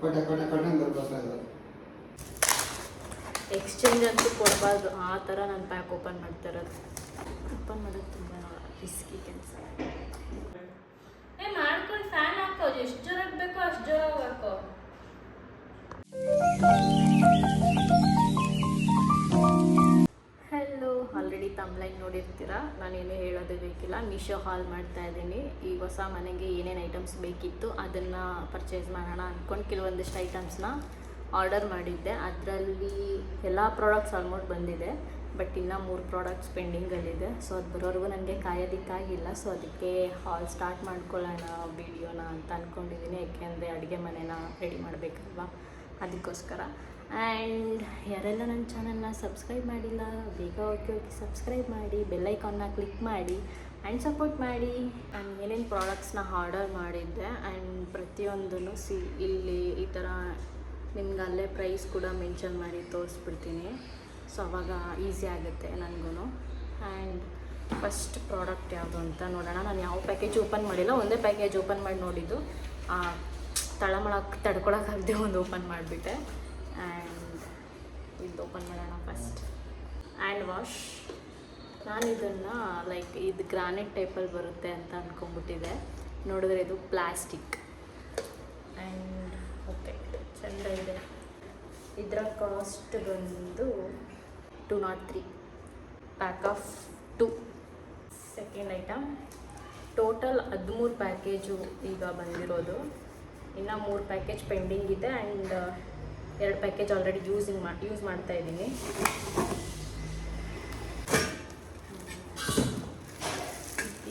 ಪಟ ಪಟ ಪಟ ಎಕ್ಸ್ಚೇಂಜ್ ಅಂತೂ ಕೊಡಬಾರ್ದು ಆ ಥರ ನಾನು ಪ್ಯಾಕ್ ಓಪನ್ ಮಾಡ್ತಾ ಇರೋದು ಓಪನ್ ಮಾಡೋದು ತುಂಬ ರಿಸ್ಕಿ ಕೆಲಸ ಏ ಮಾಡ್ಕೊಂಡು ಫ್ಯಾನ್ ಹಾಕೋದು ಎಷ್ಟು ಜೋರಾಗಿ ಬೇಕೋ ಅಷ್ಟು ಜೋರಾಗಿ ಹಾಕೋ ನೋಡಿರ್ತೀರಾ? ನಾನೇನು ಹೇಳೋದು ಬೇಕಿಲ್ಲ. ಮೀಶೋ ಹಾಲ್ ಮಾಡ್ತಾ ಇದ್ದೀನಿ. ಈ ಹೊಸ ಮನೆಗೆ ಏನೇನು ಐಟಮ್ಸ್ ಬೇಕಿತ್ತು ಅದನ್ನು ಪರ್ಚೇಸ್ ಮಾಡೋಣ ಅಂದ್ಕೊಂಡು ಕೆಲವೊಂದಿಷ್ಟು ಐಟಮ್ಸ್ನ ಆರ್ಡರ್ ಮಾಡಿದ್ದೆ. ಅದರಲ್ಲಿ ಎಲ್ಲ ಪ್ರಾಡಕ್ಟ್ಸ್ ಆಲ್ಮೋಸ್ಟ್ ಬಂದಿದೆ. ಬಟ್ ಇನ್ನೂ ಮೂರು ಪ್ರಾಡಕ್ಟ್ಸ್ ಪೆಂಡಿಂಗಲ್ಲಿದೆ ಸೊ ಅದು ಬರೋವರೆಗೂ ನನಗೆ ಕಾಯೋದಿಕ್ಕಾಗಿಲ್ಲ. ಸೊ ಅದಕ್ಕೆ ಹಾಲ್ ಸ್ಟಾರ್ಟ್ ಮಾಡ್ಕೊಳ್ಳೋಣ ವೀಡಿಯೋನ ಅಂತ ಅಂದ್ಕೊಂಡಿದ್ದೀನಿ ಯಾಕೆಂದರೆ ಅಡುಗೆ ಮನೆನ ರೆಡಿ ಮಾಡಬೇಕಲ್ವಾ? ಅದಕ್ಕೋಸ್ಕರ. ಆ್ಯಂಡ್ ಯಾರೆಲ್ಲ ನನ್ನ ಚಾನಲ್ನ ಸಬ್ಸ್ಕ್ರೈಬ್ ಮಾಡಿಲ್ಲ, ಬೇಗ ಹೋಗಿ ಹೋಗಿ ಸಬ್ಸ್ಕ್ರೈಬ್ ಮಾಡಿ ಬೆಲ್ಲೈಕಾನ್ನ ಕ್ಲಿಕ್ ಮಾಡಿ ಆ್ಯಂಡ್ ಸಪೋರ್ಟ್ ಮಾಡಿ. ನಾನು ಏನೇನು ಪ್ರಾಡಕ್ಟ್ಸ್ನ ಆರ್ಡರ್ ಮಾಡಿದ್ದೆ ಆ್ಯಂಡ್ ಪ್ರತಿಯೊಂದನ್ನು ಸಿ, ಇಲ್ಲಿ ಈ ಥರ ನಿಮ್ಗೆ ಅಲ್ಲೇ ಪ್ರೈಸ್ ಕೂಡ ಮೆನ್ಷನ್ ಮಾಡಿ ತೋರಿಸ್ಬಿಡ್ತೀನಿ. ಸೊ ಅವಾಗ ಈಸಿ ಆಗುತ್ತೆ ನನಗೂ ಆ್ಯಂಡ್ ಫಸ್ಟ್ ಪ್ರಾಡಕ್ಟ್ ಯಾವುದು ಅಂತ ನೋಡೋಣ. ನಾನು ಯಾವ ಪ್ಯಾಕೇಜ್ ಓಪನ್ ಮಾಡಿಲ್ಲ, ಒಂದೇ ಪ್ಯಾಕೇಜ್ ಓಪನ್ ಮಾಡಿ ನೋಡಿದ್ದು. ತಳಮಳಕ್ಕೆ ತಡ್ಕೊಳಕ್ಕಾಗದೆ ಒಂದು ಓಪನ್ ಮಾಡಿಬಿಟ್ಟೆ. ಆ್ಯಂಡ್ ಇದು ಓಪನ್ ಮಾಡೋಣ ಫಸ್ಟ್ ಆ್ಯಂಡ್ ವಾಶ್ ನಾನು ಇದನ್ನು ಲೈಕ್ ಇದು ಗ್ರಾನೈಟ್ ಟೈಪಲ್ಲಿ ಬರುತ್ತೆ ಅಂತ ಅಂದ್ಕೊಂಡ್ಬಿಟ್ಟಿದೆ ನೋಡಿದ್ರೆ ಇದು ಪ್ಲಾಸ್ಟಿಕ್ ಆ್ಯಂಡ್ ಓಕೆ ಚೆಂದ ಇದೆ. ಇದರ ಕಾಸ್ಟ್ ಬಂದು two not three pack of two second item total ಹದಿಮೂರು ಪ್ಯಾಕೇಜು ಈಗ ಬಂದಿರೋದು. ಇನ್ನು ಮೂರು ಪ್ಯಾಕೇಜ್ ಪೆಂಡಿಂಗ್ ಇದೆ ಆ್ಯಂಡ್ ಎರಡು ಪ್ಯಾಕೇಜ್ ಆಲ್ರೆಡಿ ಯೂಸಿಂಗ್ ಮಾ ಯೂಸ್ ಮಾಡ್ತಾ ಇದ್ದೀನಿ.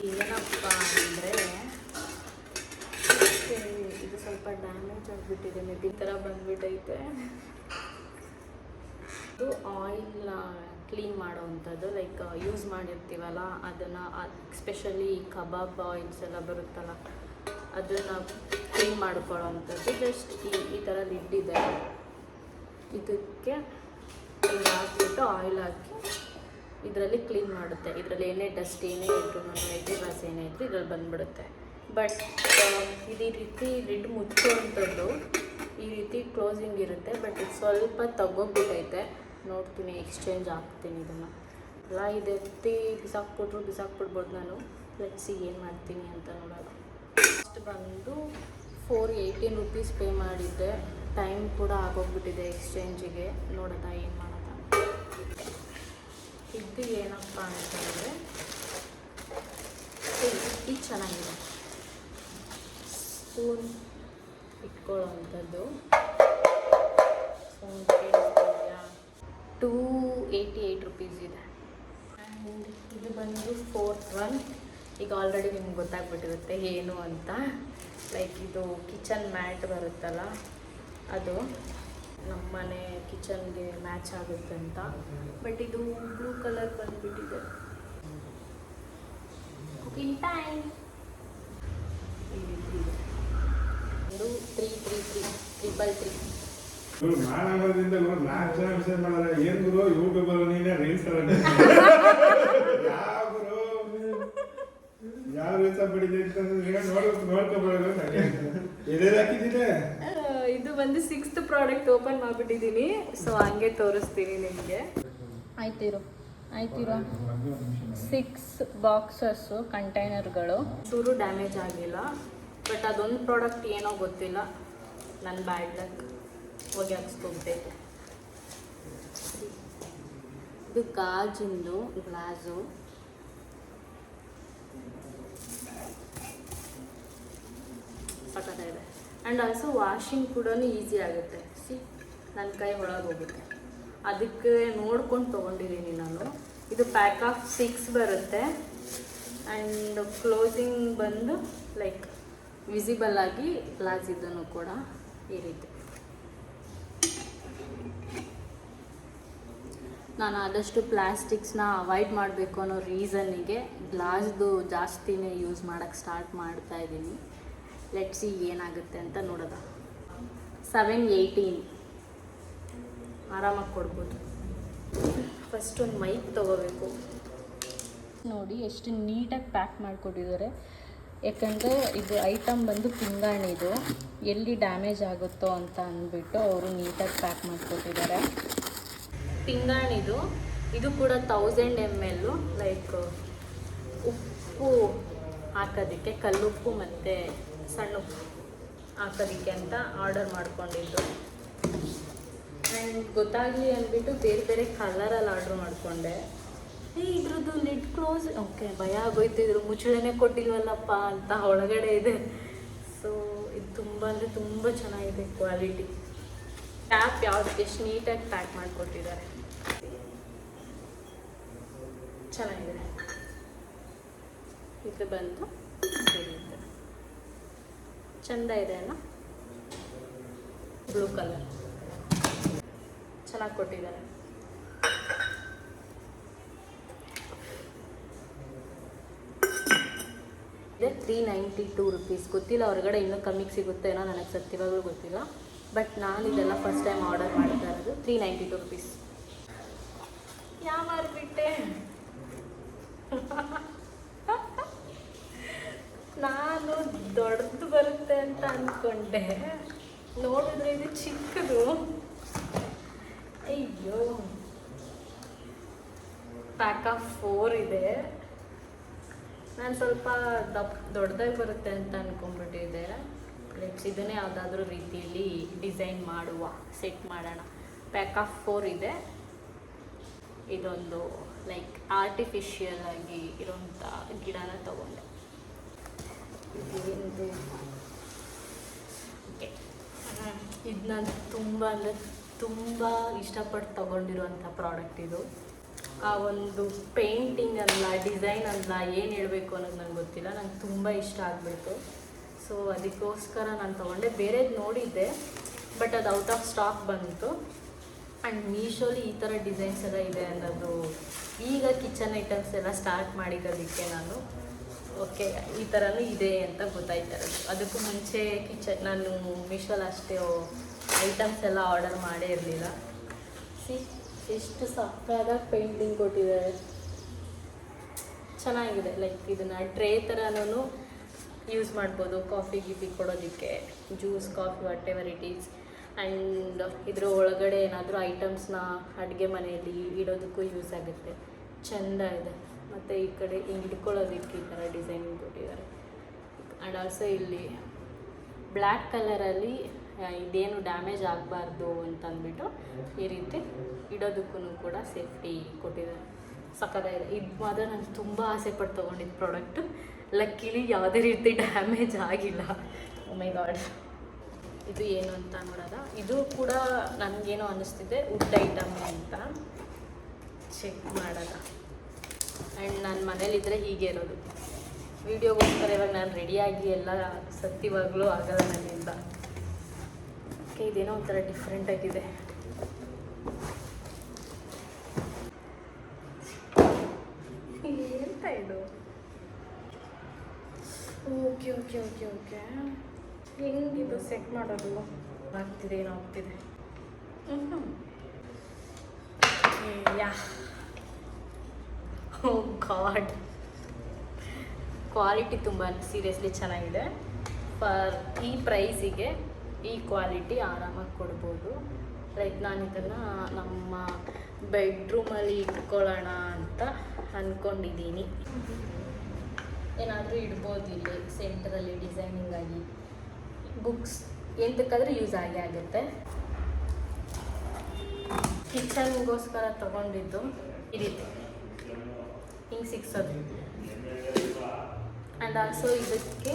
ಏನಪ್ಪ ಅಂದರೆ ಇದು ಸ್ವಲ್ಪ ಡ್ಯಾಮೇಜ್ ಆಗಿಬಿಟ್ಟಿದೆ ಈ ಥರ ಬಂದುಬಿಟ್ಟೈತೆ ಇದು ಆಯಿಲ್ ಕ್ಲೀನ್ ಮಾಡೋವಂಥದ್ದು ಲೈಕ್ ಯೂಸ್ ಮಾಡಿರ್ತೀವಲ್ಲ, ಅದನ್ನು ಎಸ್ಪೆಷಲಿ ಕಬಾಬ್ ಆಯಿಲ್ಸ್ ಎಲ್ಲ ಬರುತ್ತಲ್ಲ, ಅದನ್ನು ಕ್ಲೀನ್ ಮಾಡ್ಕೊಳ್ಳೋವಂಥದ್ದು ಜಸ್ಟ್ ಈ ಈ ಥರ ಲಿಡ್ ಇದೆ ಇದಕ್ಕೆ ಹಿಂಗೆ ಹಾಕ್ಬಿಟ್ಟು ಆಯಿಲ್ ಹಾಕಿ ಇದರಲ್ಲಿ ಕ್ಲೀನ್ ಮಾಡುತ್ತೆ. ಇದರಲ್ಲಿ ಏನೇ ಡಸ್ಟ್ ಏನೇ ಇದ್ರು ನೆಗೆಟಿವ್ಸ್ ಏನೇ ಇದ್ರು ಇದರಲ್ಲಿ ಬಂದುಬಿಡುತ್ತೆ. ಬಟ್ ಇದೇ ಈ ರೀತಿ ಲಿಡ್ ಮುಚ್ಚುವಂಥದ್ದು ಈ ರೀತಿ ಕ್ಲೋಸಿಂಗ್ ಇರುತ್ತೆ. ಬಟ್ ಇದು ಸ್ವಲ್ಪ ತಗೋಬಿಟ್ಟೈತೆ. ನೋಡ್ತೀನಿ ಎಕ್ಸ್ಚೇಂಜ್ ಹಾಕ್ತೀನಿ ಇದನ್ನು. ಅಲ್ಲ, ಇದು ಎತ್ತಿ ಬಿಸಾಕ್ಬಿಟ್ರು, ಬಿಸಾಕ್ಬಿಡ್ಬೋದು ನಾನು. ಲೆಟ್ಸಿ ಏನು ಮಾಡ್ತೀನಿ ಅಂತ ನೋಡೋಣ. ಫಸ್ಟ್ ಬಂದು ಫೋರ್ ಏಯ್ಟೀನ್ ರುಪೀಸ್ ಪೇ ಮಾಡಿದ್ದೆ. ಟೈಮ್ ಕೂಡ ಆಗೋಗ್ಬಿಟ್ಟಿದೆ ಎಕ್ಸ್ಚೇಂಜಿಗೆ. ನೋಡೋದ ಏನು ಮಾಡೋದ ಇದು ಏನಪ್ಪ ಅಂತಂದರೆ ಇದು ಚೆನ್ನಾಗಿದೆ. ಸ್ಪೂನ್ ಇಟ್ಕೊಳ್ಳೋವಂಥದ್ದು. ಟೂ ಏಯ್ಟಿ ಏಯ್ಟ್ ರುಪೀಸ್ ಇದೆ. ಆ್ಯಂಡ್ ಇದು ಬಂದು ಫೋರ್ತ್ ಒನ್. ಈಗ ಆಲ್ರೆಡಿ ನಿಮ್ಗೆ ಗೊತ್ತಾಗ್ಬಿಟ್ಟಿರುತ್ತೆ ಏನು ಅಂತ. ಲೈಕ್ ಇದು ಕಿಚನ್ ಮ್ಯಾಟ್ ಬರುತ್ತಲ್ಲ ಅದು ನಮ್ಮ ಮನೆ ಕಿಚನ್ಗೆ ಮ್ಯಾಚ್ ಆಗುತ್ತೆ ಅಂತ. ಬಟ್ ಇದು ಬ್ಲೂ ಕಲರ್ ಬಂದುಬಿಟ್ಟಿದೆ. Cooking time three three three triple three ಮಾನವದಿಂದ ನಾಲ್ಕು ಜನ ವಿಷಯ ಮಾಡಲ್ಲ. ಏನ್ ಗುರು ಯೂಟ್ಯೂಬ್ ಅಲ್ಲಿ ನೀನೇ ರೀಲ್ಸ್ ಯಾವ ಗುರು? ಯಾವ ರೀಲ್ಸ್ ಬಿಡಿದೆ ಅಂತಂದ್ರೆ ನೋಡ್ ನೋಡ್ಕೊಬಾರ್ದು ಎದೆ ಹಾಕಿದ್ದೀನಿ ಆ, ಇದು ಬಂದು ಸಿಕ್ಸ್ತ್ ಪ್ರಾಡಕ್ಟ್ ಓಪನ್ ಮಾಡಿಬಿಟ್ಟಿದ್ದೀನಿ. ಸೊ ಹಂಗೆ ತೋರಿಸ್ತೀನಿ ನಿಮಗೆ. ಆಯ್ತಿರು. ಆಯ್ತಿರೋ? ಸಿಕ್ಸ್ ಬಾಕ್ಸಸ್ಸು ಕಂಟೈನರ್ಗಳು ಚೂರು ಡ್ಯಾಮೇಜ್ ಆಗಿಲ್ಲ. ಬಟ್ ಅದೊಂದು ಪ್ರಾಡಕ್ಟ್ ಏನೋ ಗೊತ್ತಿಲ್ಲ. ನನ್ನ ಬ್ಯಾಡ್ ಲಕ್ ಹೋಗಿ ಹಾಕ್ಸ್ಕೊಂಬಿಟ್ಟೈತೆ ಇದು ಗಾಜಿಂದು ಗ್ಲಾಸು ಸಖತ್ತಾಗಿದೆ. ಆ್ಯಂಡ್ ಆಲ್ಸೋ ವಾಷಿಂಗ್ ಕೂಡ ಈಸಿ ಆಗುತ್ತೆ. ಸಿ ನನ್ನ ಕೈ ಒಳಗೆ ಹೋಗುತ್ತೆ. ಅದಕ್ಕೆ ನೋಡ್ಕೊಂಡು ತೊಗೊಂಡಿದ್ದೀನಿ ನಾನು. ಇದು ಪ್ಯಾಕ್ ಆಫ್ ಸಿಕ್ಸ್ ಬರುತ್ತೆ. ಆ್ಯಂಡ್ ಕ್ಲೋಸಿಂಗ್ ಬಂದು ಲೈಕ್ ವಿಸಿಬಲ್ ಆಗಿ ಗ್ಲಾಸ್ ಇದನ್ನು ಕೂಡ ಈ ರೀತಿ. ನಾನು ಆದಷ್ಟು ಪ್ಲಾಸ್ಟಿಕ್ಸ್ನ ಅವಾಯ್ಡ್ ಮಾಡಬೇಕು ಅನ್ನೋ ರೀಸನ್ನಿಗೆ ಗ್ಲಾಸ್ದು ಜಾಸ್ತಿನೇ ಯೂಸ್ ಮಾಡೋಕ್ಕೆ ಸ್ಟಾರ್ಟ್ ಮಾಡ್ತಾ ಇದ್ದೀನಿ ಲೆಟ್ಸಿ ಏನಾಗುತ್ತೆ ಅಂತ ನೋಡೋದ. ಸೆವೆನ್ ಏಯ್ಟೀನ್ ಆರಾಮಾಗಿ ಕೊಡ್ಬೋದು. ಫಸ್ಟ್ ಒಂದು ಮೈಕ್ ತೊಗೋಬೇಕು. ನೋಡಿ ಎಷ್ಟು ನೀಟಾಗಿ ಪ್ಯಾಕ್ ಮಾಡಿಕೊಟ್ಟಿದ್ದಾರೆ. ಯಾಕಂದರೆ ಇದು ಐಟಮ್ ಬಂದು ಪಿಂಗಾಣಿದು ಎಲ್ಲಿ ಡ್ಯಾಮೇಜ್ ಆಗುತ್ತೋ ಅಂತ ಅಂದ್ಬಿಟ್ಟು ಅವರು ನೀಟಾಗಿ ಪ್ಯಾಕ್ ಮಾಡಿಕೊಟ್ಟಿದ್ದಾರೆ. ಪಿಂಗಾಣಿದು ಇದು. ಕೂಡ ತೌಸಂಡ್ ಎಂ ಎಲ್ಲು ಲೈಕ್ ಉಪ್ಪು ಹಾಕೋದಕ್ಕೆ ಕಲ್ಲುಪ್ಪು ಮತ್ತು ಸಣ್ಣ ಹಾಕೋದಿಕ್ಕೆ ಅಂತ ಆರ್ಡರ್ ಮಾಡ್ಕೊಂಡಿದ್ದು. ಆ್ಯಂಡ್ ಗೊತ್ತಾಗಲಿ ಅಂದ್ಬಿಟ್ಟು ಬೇರೆ ಬೇರೆ ಕಲರಲ್ಲಿ ಆರ್ಡ್ರ್ ಮಾಡಿಕೊಂಡೆ. ಏ, ಇದ್ರದ್ದು ಲಿಡ್ ಕ್ಲೋಸ್ ಓಕೆ, ಭಯ ಆಗೋಯ್ತು. ಇದ್ರ ಮುಚ್ಚಳನೇ ಕೊಟ್ಟಿಲ್ವಲ್ಲಪ್ಪ ಅಂತ ಒಳಗಡೆ ಇದೆ. ಸೊ ಇದು ತುಂಬ ಅಂದರೆ ತುಂಬ ಚೆನ್ನಾಗಿದೆ ಕ್ವಾಲಿಟಿ ಟ್ಯಾಪ್ ಯಾವ್ದು ಎಷ್ಟು ನೀಟಾಗಿ ಪ್ಯಾಕ್ ಮಾಡಿಕೊಟ್ಟಿದ್ದಾರೆ. ಚೆನ್ನಾಗಿದೆ. ಇದು ಬಂತು. ಚಂದ ಇದೆ ಅಲ್ಲ ಬ್ಲೂ ಕಲರ್ ಚೆನ್ನಾಗಿ ಕೊಟ್ಟಿದ್ದಾರೆ. ಇದೆ ತ್ರೀ ನೈಂಟಿ ಟೂ ರುಪೀಸ್ ಗೊತ್ತಿಲ್ಲ ಹೊರಗಡೆ ಇನ್ನೂ ಕಮ್ಮಿಗೆ ಸಿಗುತ್ತೆ ಏನೋ ನನಗೆ ಸತ್ಯವಾಗಲೂ ಗೊತ್ತಿಲ್ಲ. ಬಟ್ ನಾನು ಇದೆಲ್ಲ ಫಸ್ಟ್ ಟೈಮ್ ಆರ್ಡರ್ ಮಾಡ್ತಾ ಇರೋದು ತ್ರೀ ನೈಂಟಿ ಟೂ ರುಪೀಸ್ ಯಾವ ಮಾರ್ಬಿಟ್ಟೆ ನಾನು ದೊಡ್ಡದು ಬರುತ್ತೆ ಅಂತ ಅಂದ್ಕೊಂಡೆ ನೋಡಿದ್ರೆ ಇದು ಚಿಕ್ಕದು. ಅಯ್ಯೋ. ಪ್ಯಾಕ್ ಆಫ್ ಫೋರ್ ಇದೆ. ನಾನು ಸ್ವಲ್ಪ ದಪ್ಪ ದೊಡ್ಡದಾಗಿ ಬರುತ್ತೆ ಅಂತ ಅಂದ್ಕೊಂಡ್ಬಿಟ್ಟಿದ್ದೆ ಲೈಕ್ ಇದನ್ನೇ ಯಾವುದಾದ್ರೂ ರೀತಿಯಲ್ಲಿ ಡಿಸೈನ್ ಮಾಡುವ ಸೆಟ್ ಮಾಡೋಣ. ಪ್ಯಾಕ್ ಆಫ್ ಫೋರ್ ಇದೆ. ಇದೊಂದು ಲೈಕ್ ಆರ್ಟಿಫಿಷಿಯಲ್ ಆಗಿ ಇರೋಂಥ ಗಿಡನ ತಗೊಂಡೆ. ಓಕೆ ಇದು ನಾನು ತುಂಬ ಅಂದರೆ ತುಂಬ ಇಷ್ಟಪಟ್ಟು ತೊಗೊಂಡಿರುವಂಥ ಪ್ರಾಡಕ್ಟ್ ಇದು. ಆ ಒಂದು ಪೇಂಟಿಂಗ್ ಅಲ್ಲ, ಡಿಸೈನ್ ಅಲ್ಲ, ಏನು ಹೇಳಬೇಕು ಅನ್ನೋದು ನಂಗೆ ಗೊತ್ತಿಲ್ಲ. ನಂಗೆ ತುಂಬ ಇಷ್ಟ ಆಗಿಬಿಡ್ತು. ಸೊ, ಅದಕ್ಕೋಸ್ಕರ ನಾನು ತೊಗೊಂಡೆ. ಬೇರೆದು ನೋಡಿದ್ದೆ, ಬಟ್ ಅದು ಔಟ್ ಆಫ್ ಸ್ಟಾಕ್ ಬಂತು. ಆ್ಯಂಡ್ ಮೀಶೋಲಿ ಈ ಥರ ಡಿಸೈನ್ಸ್ ಎಲ್ಲ ಇದೆ ಅನ್ನೋದು ಈಗ ಕಿಚನ್ ಐಟಮ್ಸ್ ಎಲ್ಲ ಸ್ಟಾರ್ಟ್ ಮಾಡಿರೋದಕ್ಕೆ ನಾನು ಓಕೆ, ಈ ಥರನೂ ಇದೆ ಅಂತ ಗೊತ್ತಾಯ್ತಾರೆ ಅದಕ್ಕೂ ಮುಂಚೆ ಕಿಚನ್, ನಾನು ಮೀಶೋಲ್ಲಿ ಅಷ್ಟೇ ಐಟಮ್ಸ್ ಎಲ್ಲ ಆರ್ಡರ್ ಮಾಡೇ ಇರಲಿಲ್ಲ. ಸಿ, ಎಷ್ಟು ಸಕ್ಕದಾಗಿ ಪೇಂಟಿಂಗ್ ಕೊಟ್ಟಿದ್ದಾರೆ. ಚೆನ್ನಾಗಿದೆ ಲೈಕ್ ಇದನ್ನು ಟ್ರೇ ಥರನೂ ಯೂಸ್ ಮಾಡ್ಬೋದು. ಕಾಫಿ ಗಿಫಿ ಕೊಡೋದಕ್ಕೆ juice coffee whatever it is and ಇದರ ಒಳಗಡೆ ಏನಾದರೂ ಐಟಮ್ಸ್ನ ಅಡುಗೆ ಮನೆಯಲ್ಲಿ ಇಡೋದಕ್ಕೂ ಯೂಸ್ ಆಗುತ್ತೆ. ಚೆಂದ ಇದೆ. ಮತ್ತು ಈ ಕಡೆ ಹಿಂಗೆ ಹಿಡ್ಕೊಳ್ಳೋದಕ್ಕೆ ಈ ಥರ ಡಿಸೈನಿಂಗ್ ಕೊಟ್ಟಿದ್ದಾರೆ. ಆ್ಯಂಡ್ ಆಲ್ಸೋ ಇಲ್ಲಿ ಬ್ಲ್ಯಾಕ್ ಕಲರಲ್ಲಿ ಇದೇನು ಡ್ಯಾಮೇಜ್ ಆಗಬಾರ್ದು ಅಂತಂದ್ಬಿಟ್ಟು ಈ ರೀತಿ ಇಡೋದಕ್ಕೂ ಕೂಡ ಸೇಫ್ಟಿ ಕೊಟ್ಟಿದ್ದಾರೆ. ಸಕ್ಕತ್ತಾಗಿದೆ. ಇದು ಮಾತ್ರ ನಾನು ತುಂಬ ಆಸೆ ಪಟ್ಟು ತೊಗೊಂಡಿದ್ದು ಪ್ರಾಡಕ್ಟು ಲಕ್ಕಿಲಿ ಯಾವುದೇ ರೀತಿ ಡ್ಯಾಮೇಜ್ ಆಗಿಲ್ಲ. ಮೈ ಗಾಡ್ ಇದು ಏನು ಅಂತ ನೋಡೋದ? ಇದು ಕೂಡ ನನಗೇನೋ ಅನ್ನಿಸ್ತಿದೆ ವುಡ್ ಐಟಮ್ ಅಂತ. ಚೆಕ್ ಮಾಡೋದ? ಆ್ಯಂಡ್ ನಾನು ಮನೇಲಿದ್ದರೆ ಹೀಗೆ ಇರೋದು. ವೀಡಿಯೋಗೋಸ್ಕರ ಇವಾಗ ನಾನು ರೆಡಿಯಾಗಿ ಎಲ್ಲ ಸತ್ತಿವಾಗಲೂ ಆಗಲ್ಲ ನನ್ನಿಂದ. ಓಕೆ ಇದೇನೋ ಒಂಥರ ಡಿಫ್ರೆಂಟ್ ಆಗಿದೆ. ಎಂತ ಇದು ಓಕೆ ಓಕೆ ಓಕೆ ಓಕೆ ಹೆಂಗಿದು ಸೆಟ್ ಮಾಡೋದು? ಆಗ್ತಿದೆ, ಏನೋ ಆಗ್ತಿದೆ. ಯಾ. ಗಾಡ್ ಕ್ವಾಲಿಟಿ ತುಂಬ ಸೀರಿಯಸ್ಲಿ ಚೆನ್ನಾಗಿದೆ. ಫಾರ್ ಈ ಪ್ರೈಸಿಗೆ ಈ ಕ್ವಾಲಿಟಿ ಆರಾಮಾಗಿ ಕೊಡ್ಬೋದು. ಲೈಕ್ ನಾನು ಇದನ್ನು ನಮ್ಮ ಬೆಡ್ರೂಮಲ್ಲಿ ಇಟ್ಕೊಳ್ಳೋಣ ಅಂತ ಅಂದ್ಕೊಂಡಿದ್ದೀನಿ ಏನಾದರೂ ಇಡ್ಬೋದು ಇಲ್ಲಿ ಸೆಂಟ್ರಲ್ಲಿ ಡಿಸೈನಿಂಗ್ ಆಗಿ. ಬುಕ್ಸ್ ಎಂತಕ್ಕಾದ್ರೆ ಯೂಸ್ ಆಗಿ ಆಗುತ್ತೆ. ಕಿಚನ್ಗೋಸ್ಕರ ತೊಗೊಂಡಿದ್ದು ಈ ಹಿಂಗೆ ಸಿಕ್ಸೋದು ಆ್ಯಂಡ್ ಆಲ್ಸೋ ಇದಕ್ಕೆ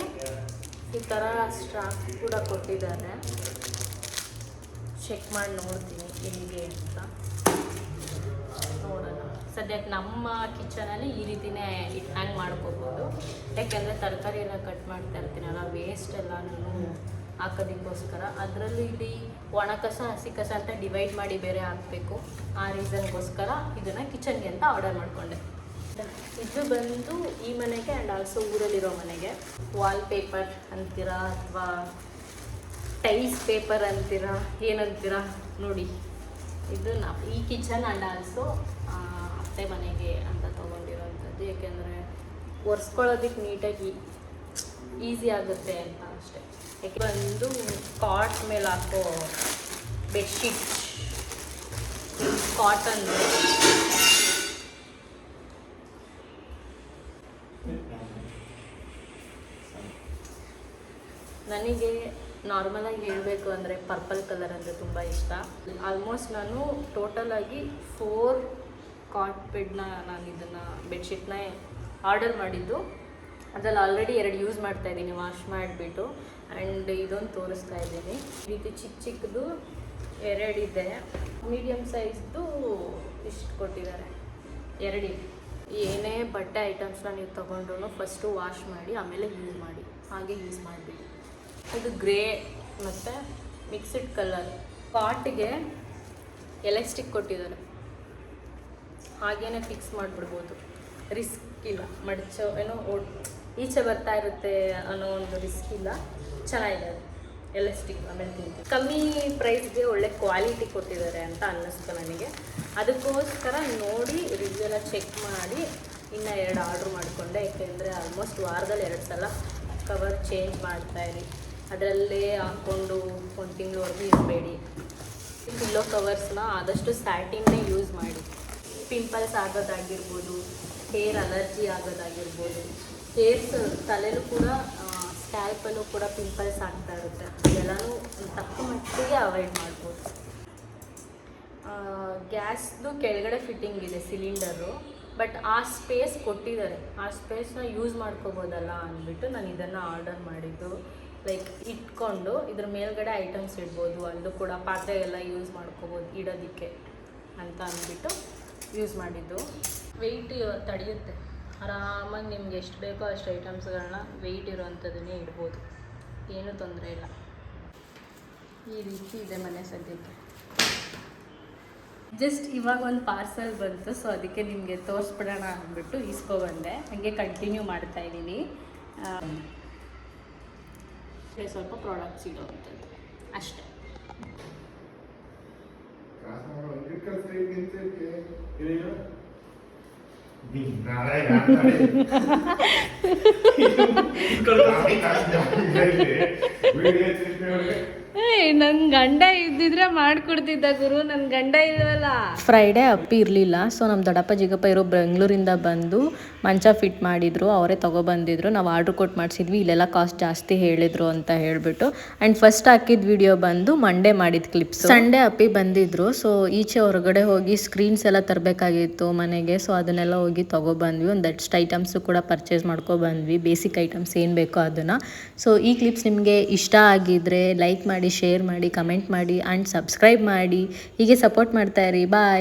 ಈ ಥರ ಸ್ಟ್ರಾಪ್ ಕೂಡ ಕೊಟ್ಟಿದ್ದಾರೆ. ಚೆಕ್ ಮಾಡಿ ನೋಡ್ತೀನಿ ಹೇಗೆ ಅಂತ. ನೋಡೋಣ. ಸದ್ಯಕ್ಕೆ ನಮ್ಮ ಕಿಚನಲ್ಲಿ ಈ ರೀತಿನೇ ಹ್ಯಾಂಗ್ ಮಾಡ್ಕೋಬೋದು. ಯಾಕೆಂದರೆ ತರಕಾರಿ ಎಲ್ಲ ಕಟ್ ಮಾಡ್ತಾ ಇರ್ತೀನಲ್ಲ ವೇಸ್ಟ್ ಎಲ್ಲ ನಾನು ಹಾಕೋದಕ್ಕೋಸ್ಕರ. ಅದರಲ್ಲೂ ಇಲ್ಲಿ ಒಣ ಕಸ, ಹಸಿ ಕಸ ಅಂತ ಡಿವೈಡ್ ಮಾಡಿ ಬೇರೆ ಹಾಕಬೇಕು. ಆ ರೀಸನ್ಗೋಸ್ಕರ ಇದನ್ನು ಕಿಚನ್ಗೆ ಅಂತ ಆರ್ಡರ್ ಮಾಡಿಕೊಂಡೆ. ಇದು ಬಂದು ಈ ಮನೆಗೆ ಆ್ಯಂಡ್ ಆಲ್ಸೋ ಊರಲ್ಲಿರೋ ಮನೆಗೆ. ವಾಲ್ ಪೇಪರ್ ಅಂತೀರಾ ಅಥವಾ ಟೈಲ್ಸ್ ಪೇಪರ್ ಅಂತೀರಾ ಏನಂತೀರಾ ನೋಡಿ. ಇದು ಈ ಕಿಚನ್ ಆ್ಯಂಡ್ ಆಲ್ಸೋ ಅತ್ತೆ ಮನೆಗೆ ಅಂತ ತೊಗೊಂಡಿರೋವಂಥದ್ದು ಯಾಕೆಂದರೆ ಒರೆಸ್ಕೊಳ್ಳೋದಕ್ಕೆ ನೀಟಾಗಿ ಈಸಿ ಆಗುತ್ತೆ ಅಂತ ಅಷ್ಟೇ. ಯಾಕೆ ಬಂದು ಕಾಟ್ ಮೇಲೆ ಹಾಕೋ ಬೆಡ್ಶೀಟ್ ಕಾಟನ್ ನನಗೆ ನಾರ್ಮಲಾಗಿ ಹೇಳಬೇಕು ಅಂದರೆ ಪರ್ಪಲ್ ಕಲರ್ ಅಂದರೆ ತುಂಬ ಇಷ್ಟ. ಆಲ್ಮೋಸ್ಟ್ ನಾನು ಟೋಟಲಾಗಿ ಫೋರ್ ಕಾಟ್ ಬೆಡ್ನ ನಾನು ಇದನ್ನು ಬೆಡ್ಶೀಟ್ನ ಆರ್ಡರ್ ಮಾಡಿದ್ದು. ಅದ್ರಲ್ಲಿ ಆಲ್ರೆಡಿ ಎರಡು ಯೂಸ್ ಮಾಡ್ತಾ ಇದ್ದೀನಿ ವಾಶ್ ಮಾಡಿಬಿಟ್ಟು. ಆ್ಯಂಡ್ ಇದೊಂದು ತೋರಿಸ್ತಾ ಇದ್ದೀನಿ. ರೀತಿ ಚಿಕ್ಕ ಚಿಕ್ಕದು ಎರಡಿದೆ ಮೀಡಿಯಮ್ ಸೈಜ್ದು ಇಷ್ಟು ಕೊಟ್ಟಿದ್ದಾರೆ. ಎರಡಿದೆ ಏನೇ ಬಟ್ಟೆ ಐಟಮ್ಸ್ನ ನೀವು ತೊಗೊಂಡ್ರು ಫಸ್ಟು ವಾಶ್ ಮಾಡಿ, ಆಮೇಲೆ ಯೂಸ್ ಮಾಡಿ. ಹಾಗೆ ಯೂಸ್ ಮಾಡಿಬಿಡಿ. ಇದು ಗ್ರೇ ಮತ್ತು ಮಿಕ್ಸ್ಡ್ ಕಲರ್. ಪಾಟ್ಗೆ ಎಲೆಸ್ಟಿಕ್ ಕೊಟ್ಟಿದ್ದಾರೆ. ಹಾಗೇ ಫಿಕ್ಸ್ ಮಾಡಿಬಿಡ್ಬೋದು. ರಿಸ್ಕ್ ಇಲ್ಲ. ಮಡಚೋ, ಏನೋ ಈಚೆ ಬರ್ತಾ ಇರುತ್ತೆ ಅನ್ನೋ ಒಂದು ರಿಸ್ಕ್ ಇಲ್ಲ. ಚೆನ್ನಾಗಿದೆ ಅದು. ಎಲೆಸ್ಟಿಕ್ ಆಮೇಲೆ ತಿಂತೀವಿ. ಕಮ್ಮಿ ಪ್ರೈಸ್ಗೆ ಒಳ್ಳೆ ಕ್ವಾಲಿಟಿ ಕೊಟ್ಟಿದ್ದಾರೆ ಅಂತ ಅನ್ನಿಸ್ತು ನನಗೆ. ಅದಕ್ಕೋಸ್ಕರ ನೋಡಿ ರಿವ್ಯೂ ಎಲ್ಲ ಚೆಕ್ ಮಾಡಿ, ಇನ್ನು ಎರಡು ಆರ್ಡ್ರ್ ಮಾಡಿಕೊಂಡೆ. ಯಾಕೆಂದರೆ ಆಲ್ಮೋಸ್ಟ್ ವಾರದಲ್ಲಿ ಎರಡು ಸಲ ಕವರ್ ಚೇಂಜ್ ಮಾಡ್ತಾ ಇರಿ ಅದರಲ್ಲೇ ಹಾಕ್ಕೊಂಡು ಒಂದು ತಿಂಗಳವರೆಗೂ ಇರಬೇಡಿ. ಪಿಲ್ಲೋ ಕವರ್ಸ್ನ ಆದಷ್ಟು ಸ್ಯಾಟಿನ್ನೇ ಯೂಸ್ ಮಾಡಿ. ಪಿಂಪಲ್ಸ್ ಆಗೋದಾಗಿರ್ಬೋದು ಹೇರ್ ಅಲರ್ಜಿ ಆಗೋದಾಗಿರ್ಬೋದು ಹೇರ್ಸ್ ತಲೆಲೂ ಕೂಡ ಸ್ಕ್ಯಾಲ್ಪಲ್ಲೂ ಕೂಡ ಪಿಂಪಲ್ಸ್ ಆಗ್ತಾ ಇರುತ್ತೆ. ಅದೆಲ್ಲನೂ ತಕ್ಕ ಮಟ್ಟಿಗೆ ಅವಾಯ್ಡ್ ಮಾಡ್ಬೋದು. ಗ್ಯಾಸ್ದು ಕೆಳಗಡೆ ಫಿಟ್ಟಿಂಗ್ ಇದೆ ಸಿಲಿಂಡರು ಬಟ್ ಆ ಸ್ಪೇಸ್ ಕೊಟ್ಟಿದ್ದಾರೆ. ಆ ಸ್ಪೇಸ್ನ ಯೂಸ್ ಮಾಡ್ಕೋಬೋದಲ್ಲ ಅಂದ್ಬಿಟ್ಟು ನಾನು ಇದನ್ನು ಆರ್ಡರ್ ಮಾಡಿದ್ದು. ಲೈಕ್ ಇಟ್ಕೊಂಡು ಇದ್ರ ಮೇಲ್ಗಡೆ ಐಟಮ್ಸ್ ಇಡ್ಬೋದು ಅಲ್ಲೂ ಕೂಡ ಪಾತ್ರೆ ಎಲ್ಲ ಯೂಸ್ ಮಾಡ್ಕೋಬೋದು ಇಡೋದಕ್ಕೆ ಅಂತ ಅಂದ್ಬಿಟ್ಟು ಯೂಸ್ ಮಾಡಿದ್ದು. ವೆಯ್ಟ್ ತಡೆಯುತ್ತೆ. ಆರಾಮಾಗಿ ನಿಮ್ಗೆ ಎಷ್ಟು ಬೇಕೋ ಅಷ್ಟು ಐಟಮ್ಸ್ಗಳನ್ನ ವೆಯ್ಟ್ ಇರೋವಂಥದ್ದನ್ನೇ ಇಡ್ಬೋದು. ಏನೂ ತೊಂದರೆ ಇಲ್ಲ. ಈ ರೀತಿ ಇದೆ ಮನೆ ಸದ್ಯಕ್ಕೆ. ಜಸ್ಟ್ ಇವಾಗ ಒಂದು ಪಾರ್ಸಲ್ ಬಂತು ಸೊ ಅದಕ್ಕೆ ನಿಮಗೆ ತೋರಿಸ್ಬಿಡೋಣ ಅಂದ್ಬಿಟ್ಟು ಇಸ್ಕೊಬಂದೆ ಹಾಗೆ ಕಂಟಿನ್ಯೂ ಮಾಡ್ತಾ ಇದ್ದೀನಿ. ಸ್ವಲ್ಪ ಪ್ರಾಡಕ್ಟ್ಸ್ ಇರೋವಂಥದ್ದು ಅಷ್ಟೇ ನನ್ನ ಗಂಡ ಇದ್ದಿದ್ರೆ ಮಾಡ್ಕೊಡ್ತಿದ್ದ ಗುರು ನನ್ನ ಗಂಡ ಇಲ್ವಲ್ಲ? ಫ್ರೈಡೇ ಅಪ್ಪಿ ಇರಲಿಲ್ಲ ಸೊ ನಮ್ಮ ದೊಡ್ಡಪ್ಪ ಜಿಗಪ್ಪ ಇರೋ ಬೆಂಗಳೂರಿಂದ ಬಂದು ಮಂಚ ಫಿಟ್ ಮಾಡಿದ್ರು, ಅವರೇ ತೊಗೊಬಂದಿದ್ರು ನಾವು ಆರ್ಡರ್ ಕೊಟ್ಟು ಮಾಡಿಸಿದ್ವಿ, ಇಲ್ಲೆಲ್ಲ ಕಾಸ್ಟ್ ಜಾಸ್ತಿ ಹೇಳಿದ್ರು ಅಂತ ಹೇಳ್ಬಿಟ್ಟು. ಆ್ಯಂಡ್ ಫಸ್ಟ್ ಹಾಕಿದ ವಿಡಿಯೋ ಬಂದು ಮಂಡೇ ಮಾಡಿದ ಕ್ಲಿಪ್ಸ್ ಸಂಡೇ ಅಪ್ಪಿ ಬಂದಿದ್ರು ಸೊ ಈಚೆ ಹೊರಗಡೆ ಹೋಗಿ ಸ್ಕ್ರೀನ್ಸ್ ಎಲ್ಲ ತರಬೇಕಾಗಿತ್ತು ಮನೆಗೆ ಸೊ ಅದನ್ನೆಲ್ಲ ಹೋಗಿ ತೊಗೊಬಂದ್ವಿ ಒಂದು ದಟ್ಸ್ಟ್ ಐಟಮ್ಸು ಕೂಡ ಪರ್ಚೇಸ್ ಮಾಡ್ಕೊಬಂದ್ವಿ ಬೇಸಿಕ್ ಐಟಮ್ಸ್ ಏನು ಬೇಕೋ ಅದನ್ನು. ಸೊ ಈ ಕ್ಲಿಪ್ಸ್ ನಿಮಗೆ ಇಷ್ಟ ಆಗಿದ್ರೆ ಲೈಕ್ ಮಾಡಿ ಶೇರ್ ಮಾಡಿ ಕಮೆಂಟ್ ಮಾಡಿ ಆ್ಯಂಡ್ ಸಬ್ಸ್ಕ್ರೈಬ್ ಮಾಡಿ. ಹೀಗೆ ಸಪೋರ್ಟ್ ಮಾಡ್ತಾಯಿರಿ ಬಾಯ್